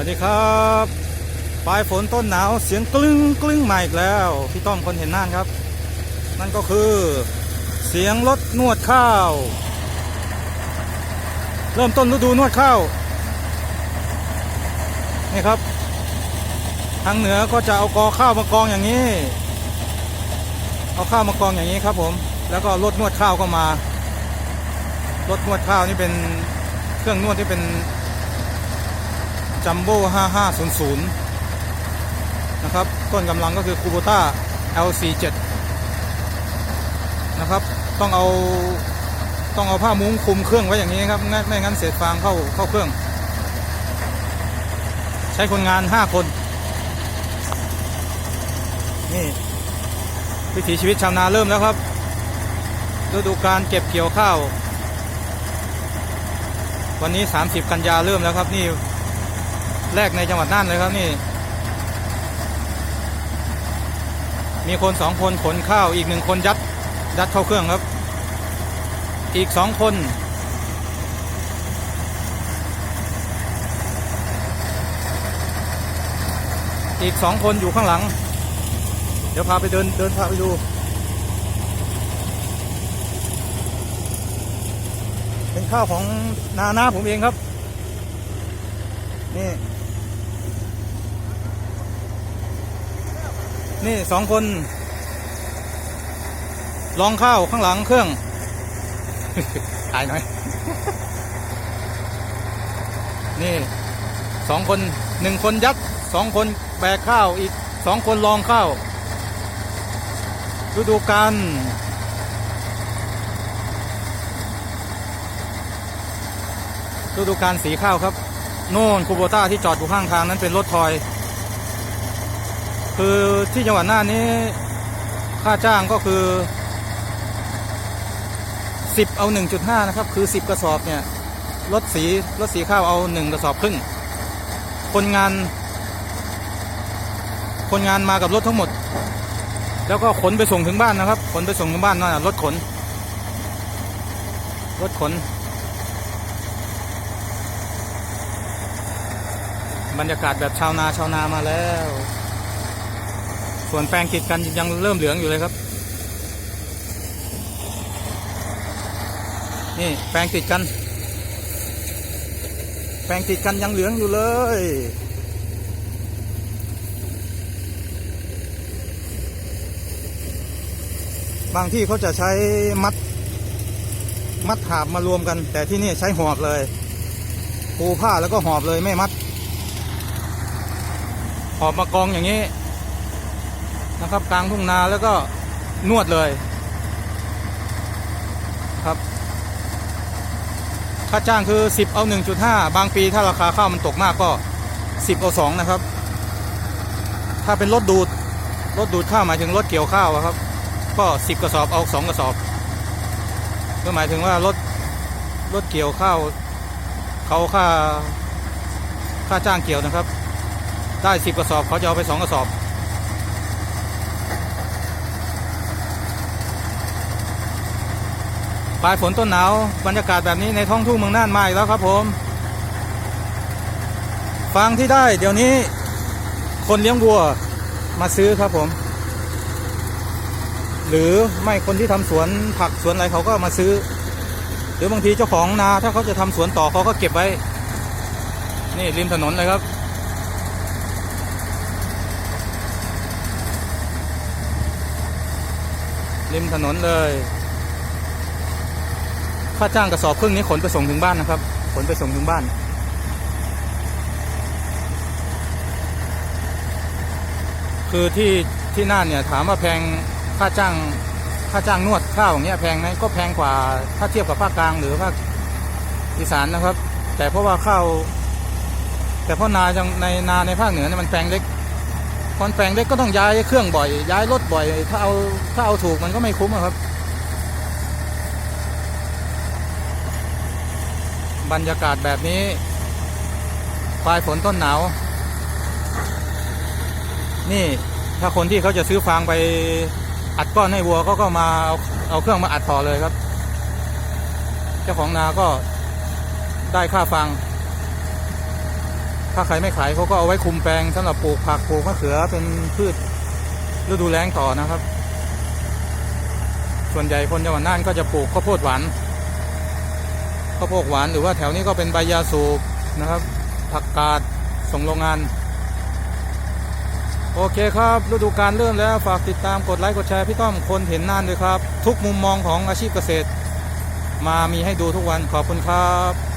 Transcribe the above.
วัสดีครับปลายฝนต้นหนาวเสียงกลึ้งกลึ้งมาอีกแล้วพี่ต้อมคนเห็นน่านครับ นั่นก็คือเสียงรถนวดข้าว เริ่มต้นฤดูนวดข้าวนี่ครับ ทางเหนือก็จะเอากอข้าวมากองอย่างนี้ เอาข้าวมากองอย่างนี้ครับ ผม แล้วก็รถนวดข้าวก็มารถนวดข้าวนี่เป็นเครื่องนวดที่เป็น จัมโบ้5500 นะครับ ต้นกำลังก็คือคูโบต้า LC7 นะครับ ต้องเอาต้องเอาผ้ามุ้งคุมเครื่องไว้อย่างนี้ครับไม่ไม่งั้นเศษฟางเข้าเข้าเครื่อง ใช้คนงาน 5 คน นี่วิถีชีวิตชาวนาเริ่มแล้วครับฤดูการเก็บเกี่ยวข้าว วันนี้ 30 กันยาเริ่มแล้วครับ นี่ แรกในจังหวัดน่านเลยครับนี่ มีคนสองคนขนข้าวอีกหนึ่งคนยัดยัดเข้าเครื่องครับ อีกสองคนอีกสองคนอยู่ข้างหลัง เดี๋ยวพาไปเดินเดินพาไปดู เป็นข้าวของนาหน้าผมเองครับ นี่ นี่สองคนลองข้าวข้างหลังเครื่อง ถ่ายหน่อย นี่สองคนหนึ่งคนยัดสองคนแบกข้าวอีกสองคนลองข้าวฤดูกาลฤดูกาลสีข้าวครับ โน่นคูโบต้าที่จอดอยู่ข้างทางนั้นเป็นรถทอย คือที่จังหวัดน่านนี้ค่าจ้างก็คือ10เอา1.5นะครับ คือ10กระสอบเนี่ยรถสีรถสีข้าวเอา1กระสอบครึ่ง คนงาน คนงานมากับรถทั้งหมด แล้วก็ขนไปส่งถึงบ้านนะครับ ขนไปส่งถึงบ้านนั่นนะรถขน รถขน บรรยากาศแบบชาวนาชาวนามาแล้ว ส่วนแปลงกิดกันยังเริ่มเหลืองอยู่เลยครับ นี่แปลงติดกัน แปลงติดกันยังเหลืองอยู่เลยบางที่เขาจะใช้มัด มัดหาบมารวมกัน แต่ที่นี่ใช้หอบเลยปูผ้าแล้วก็หอบเลยไม่มัด หอบมากองอย่างนี้ นะครับ กลางทุ่งนาแล้วก็นวดเลย ครับ ค่าจ้างคือ 10 เอา 1.5 บางปีถ้าราคาข้าวมันตกมากก็ 10 เอา 2 นะครับ ถ้าเป็นรถดูดรถดูดข้าวหมายถึงรถเกี่ยวข้าวครับ ก็ 10 กระสอบเอา 2 กระสอบ ก็หมายถึงว่ารถรถเกี่ยวข้าวเขาค่าค่าจ้างเกี่ยวนะครับ ได้ 10 กระสอบเขาจะเอาไป 2 กระสอบ ปลายฝนต้นหนาวบรรยากาศแบบนี้ในท้องทุ่งเมืองน่านมาอีกแล้วครับผม ฟางที่ได้เดี๋ยวนี้ คนเลี้ยงวัวมาซื้อครับผม หรือไม่คนที่ทำสวนผักสวนอะไรเขาก็มาซื้อ หรือบางทีเจ้าของนาถ้าเขาจะทำสวนต่อเขาก็เก็บไว้ นี่ริมถนนเลยครับริมถนนเลย ค่าจ้างกระสอบครึ่งนี้ขนไปส่งถึงบ้านนะครับ ขนไปส่งถึงบ้าน คือที่ที่น่านเนี่ยถามว่าแพงค่าจ้างค่าจ้างนวดข้าวอย่างเงี้ยแพงไหมก็แพงกว่าถ้าเทียบกับภาคกลางหรือภาคอีสานนะครับ แต่เพราะว่าข้าวแต่เพราะนาจังในนาในภาคเหนือเนี่ยมันแปลงเล็กพอนแปลงเล็กก็ต้องย้ายเครื่องบ่อย ย้ายรถบ่อย ถ้าเอาถ้าเอาถูกมันก็ไม่คุ้มครับ บรรยากาศแบบนี้ปลายฝนต้นหนาว นี่ถ้าคนที่เขาจะซื้อฟางไปอัดก้อนให้วัวเขาก็มาเอาเอาเครื่องมาอัดต่อเลยครับ เจ้าของนาก็ได้ค่าฟาง ถ้าใครไม่ขายเขาก็เอาไว้คุมแปลงสำหรับปลูกผักปลูกมะเขือเป็นพืชฤดูแล้งต่อนะครับ ส่วนใหญ่คนจังหวัดน่านก็จะปลูกข้าวโพดหวาน ข้าวโพดหวานหรือว่าแถวนี้ก็เป็นใบยาสูบนะครับ ผักกาดส่งโรงงาน โอเคครับฤดูการเริ่มแล้วฝากติดตามกดไลค์กดแชร์พี่ต้อมคนเห็นน่านด้วยครับ ทุกมุมมองของอาชีพเกษตร มามีให้ดูทุกวันขอบคุณครับ